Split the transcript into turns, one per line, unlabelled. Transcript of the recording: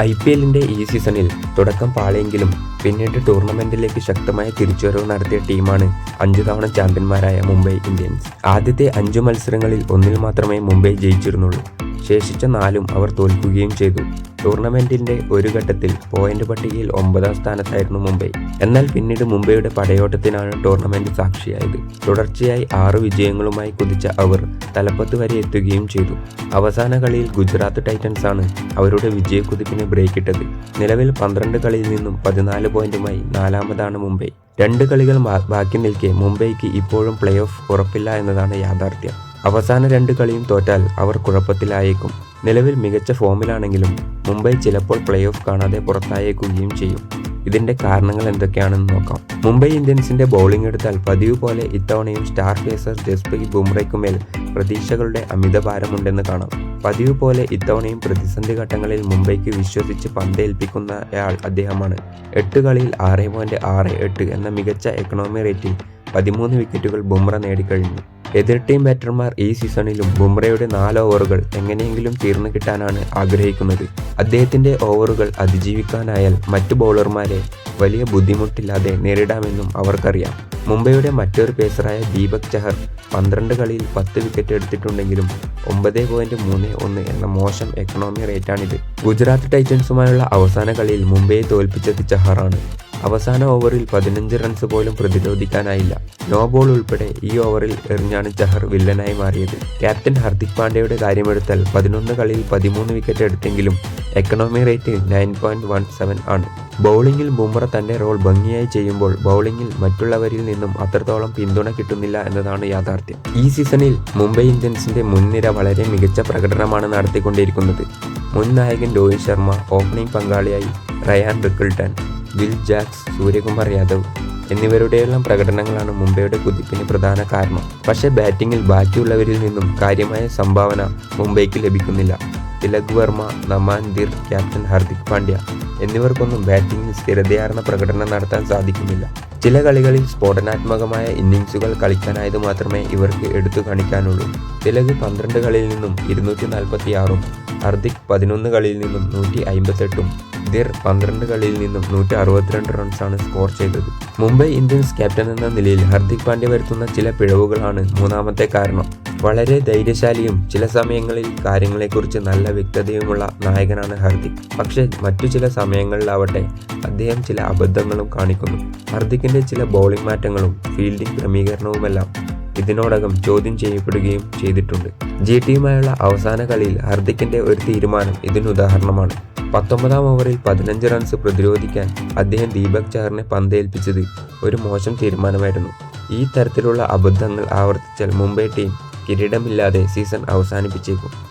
I P എല്ലിന്റെ ഈ സീസണിൽ തുടക്കം പാളിയെങ്കിലും പിന്നീട് ടൂർണമെന്റിലേക്ക് ശക്തമായ തിരിച്ചുവരവ് നടത്തിയ ടീമാണ് അഞ്ചു തവണ ചാമ്പ്യന്മാരായ മുംബൈ ഇന്ത്യൻസ്. ആദ്യത്തെ അഞ്ചു മത്സരങ്ങളിൽ ഒന്നിൽ മാത്രമേ മുംബൈ ജയിച്ചിരുന്നുള്ളൂ. ശേഷിച്ച നാലും അവർ തോൽക്കുകയും ചെയ്തു. ടൂർണമെന്റിന്റെ ഒരു ഘട്ടത്തിൽ പോയിന്റ് പട്ടികയിൽ ഒമ്പതാം സ്ഥാനത്തായിരുന്നു മുംബൈ. എന്നാൽ പിന്നീട് മുംബൈയുടെ പടയോട്ടത്തിനാണ് ടൂർണമെന്റ് സാക്ഷിയായത്. തുടർച്ചയായി ആറ് വിജയങ്ങളുമായി കുതിച്ച അവർ തലപ്പത്ത് വരെ എത്തുകയും ചെയ്തു. അവസാന കളിയിൽ ഗുജറാത്ത് ടൈറ്റൻസ് ആണ് അവരുടെ വിജയക്കുതിപ്പിന് ബ്രേക്ക് ഇട്ടത് നിലവിൽ പന്ത്രണ്ട് കളിയിൽ നിന്നും പതിനാല് പോയിന്റുമായി നാലാമതാണ് മുംബൈ. രണ്ട് കളികൾ ബാക്കി നിൽക്കെ മുംബൈക്ക് ഇപ്പോഴും പ്ലേ ഓഫ് ഉറപ്പില്ല എന്നതാണ് യാഥാർത്ഥ്യം. അവസാന രണ്ട് കളിയും തോറ്റാൽ അവർ കുഴപ്പത്തിലായേക്കും. നിലവിൽ മികച്ച ഫോമിലാണെങ്കിലും മുംബൈ ചിലപ്പോൾ പ്ലേ ഓഫ് കാണാതെ പുറത്തായേക്കുകയും ചെയ്യും. ഇതിന്റെ കാരണങ്ങൾ എന്തൊക്കെയാണെന്ന് നോക്കാം. മുംബൈ ഇന്ത്യൻസിന്റെ ബൗളിംഗ് എടുത്താൽ പതിവ് പോലെ ഇത്തവണയും സ്റ്റാർ പേസർ ജസ്പ്രീത് ബുംറയ്ക്കുമേൽ പ്രതീക്ഷകളുടെ അമിതഭാരമുണ്ടെന്ന് കാണാം. പതിവ് പോലെ ഇത്തവണയും പ്രതിസന്ധി ഘട്ടങ്ങളിൽ മുംബൈക്ക് വിശ്വസിച്ച് പന്തേൽപ്പിക്കുന്നയാൾ അദ്ദേഹമാണ്. എട്ട് കളിയിൽ ആറ് പോയിന്റ് ആറ് എട്ട് എന്ന മികച്ച എക്കണോമി റേറ്റിൽ പതിമൂന്ന് വിക്കറ്റുകൾ ബുംറ നേടിക്കഴിഞ്ഞു. എതിർ ടീം ബാറ്റർമാർ ഈ സീസണിലും ബുംറയുടെ നാല് ഓവറുകൾ എങ്ങനെയെങ്കിലും തീർന്നു കിട്ടാനാണ് ആഗ്രഹിക്കുന്നത്. അദ്ദേഹത്തിന്റെ ഓവറുകൾ അതിജീവിക്കാനായാൽ മറ്റു ബൗളർമാരെ വലിയ ബുദ്ധിമുട്ടില്ലാതെ നേരിടാമെന്നും അവർക്കറിയാം. മുംബൈയുടെ മറ്റൊരു പേസറായ ദീപക് ചഹർ പന്ത്രണ്ട് കളിയിൽ പത്ത് വിക്കറ്റ് എടുത്തിട്ടുണ്ടെങ്കിലും ഒമ്പത് പോയിന്റ് മൂന്ന് ഒന്ന് എന്ന മോശം എക്കണോമി റേറ്റാണിത് ഗുജറാത്ത് ടൈറ്റൻസുമായുള്ള അവസാന കളിയിൽ മുംബൈയെ തോൽപ്പിച്ചത് ചഹറാണ്. അവസാന ഓവറിൽ പതിനഞ്ച് റൺസ് പോലും പ്രതിരോധിക്കാനായില്ല. നോ ബോൾ ഉൾപ്പെടെ ഈ ഓവറിൽ എറിഞ്ഞാണ് ചഹർ വില്ലനായി മാറിയത്. ക്യാപ്റ്റൻ ഹർദിക് പാണ്ഡ്യയുടെ കാര്യമെടുത്താൽ പതിനൊന്ന് കളിയിൽ പതിമൂന്ന് wicket എടുത്തെങ്കിലും economy rate nine point one seven ആണ്. ബൗളിംഗിൽ ബുംറ തന്റെ റോൾ ഭംഗിയായി ചെയ്യുമ്പോൾ ബൗളിംഗിൽ മറ്റുള്ളവരിൽ നിന്നും അത്രത്തോളം പിന്തുണ കിട്ടുന്നില്ല എന്നതാണ് യാഥാർത്ഥ്യം. ഈ സീസണിൽ മുംബൈ ഇന്ത്യൻസിന്റെ മുൻനിര വളരെ മികച്ച പ്രകടനമാണ് നടത്തിക്കൊണ്ടിരിക്കുന്നത്. മുൻ നായകൻ രോഹിത് ശർമ്മ ഓപ്പണിംഗ് പങ്കാളിയായി Ryan Rickelton Will Jacks Suryakumar Yadav എന്നിവരുടെയെല്ലാം പ്രകടനങ്ങളാണ് മുംബൈയുടെ കുതിപ്പിന് പ്രധാന കാരണം. പക്ഷേ ബാറ്റിംഗിൽ ബാക്കിയുള്ളവരിൽ നിന്നും കാര്യമായ സംഭാവന മുംബൈക്ക് ലഭിക്കുന്നില്ല. തിലക് വർമ്മ നമാൻ ദിർ ക്യാപ്റ്റൻ ഹാർദിക് പാണ്ഡ്യ എന്നിവർക്കൊന്നും ബാറ്റിംഗിൽ സ്ഥിരതയാർന്ന പ്രകടനം നടത്താൻ സാധിക്കുന്നില്ല. ചില കളികളിൽ സ്ഫോടനാത്മകമായ ഇന്നിങ്സുകൾ കളിക്കാനായത് മാത്രമേ ഇവർക്ക് എടുത്തു കാണിക്കാനുള്ളൂ. തിലക് പന്ത്രണ്ട് കളിയിൽ നിന്നും ഇരുന്നൂറ്റി നാൽപ്പത്തി ആറും ഹർദിക് പതിനൊന്ന് കളിയിൽ നിന്നും നൂറ്റി അമ്പത്തെട്ടും ദിർ പന്ത്രണ്ട് കളിയിൽ നിന്നും നൂറ്റി അറുപത്തിരണ്ട് റൺസാണ് സ്കോർ ചെയ്തത്. മുംബൈ ഇന്ത്യൻസ് ക്യാപ്റ്റൻ എന്ന നിലയിൽ ഹർദിക് പാണ്ഡ്യ വരുത്തുന്ന ചില പിഴവുകളാണ് മൂന്നാമത്തെ കാരണം. വളരെ ധൈര്യശാലിയും ചില സമയങ്ങളിൽ കാര്യങ്ങളെക്കുറിച്ച് നല്ല വ്യക്തതയുമുള്ള നായകനാണ് ഹർദിക്. പക്ഷേ മറ്റു ചില സമയങ്ങളിലാവട്ടെ അദ്ദേഹം ചില അബദ്ധങ്ങളും കാണിക്കുന്നു. ഹർദിക്കിന്റെ ചില ബൗളിംഗ് മാറ്റങ്ങളും ഫീൽഡിംഗ് ക്രമീകരണവുമെല്ലാം ഇതിനോടകം ചോദ്യം ചെയ്യപ്പെടുകയും ചെയ്തിട്ടുണ്ട്. ജി ടിയുമായുള്ള അവസാന കളിയിൽ ഹർദിക്കിന്റെ ഒരു തീരുമാനം ഇതിനുദാഹരണമാണ്. പത്തൊമ്പതാം ഓവറിൽ പതിനഞ്ച് റൺസ് പ്രതിരോധിക്കാൻ അദ്ദേഹം ദീപക് ചഹറിനെ പന്തേൽപ്പിച്ചത് ഒരു മോശം തീരുമാനമായിരുന്നു. ഈ തരത്തിലുള്ള അബദ്ധങ്ങൾ ആവർത്തിച്ചാൽ മുംബൈ ടീം കിരീടമില്ലാതെ സീസൺ അവസാനിപ്പിച്ചേക്കും.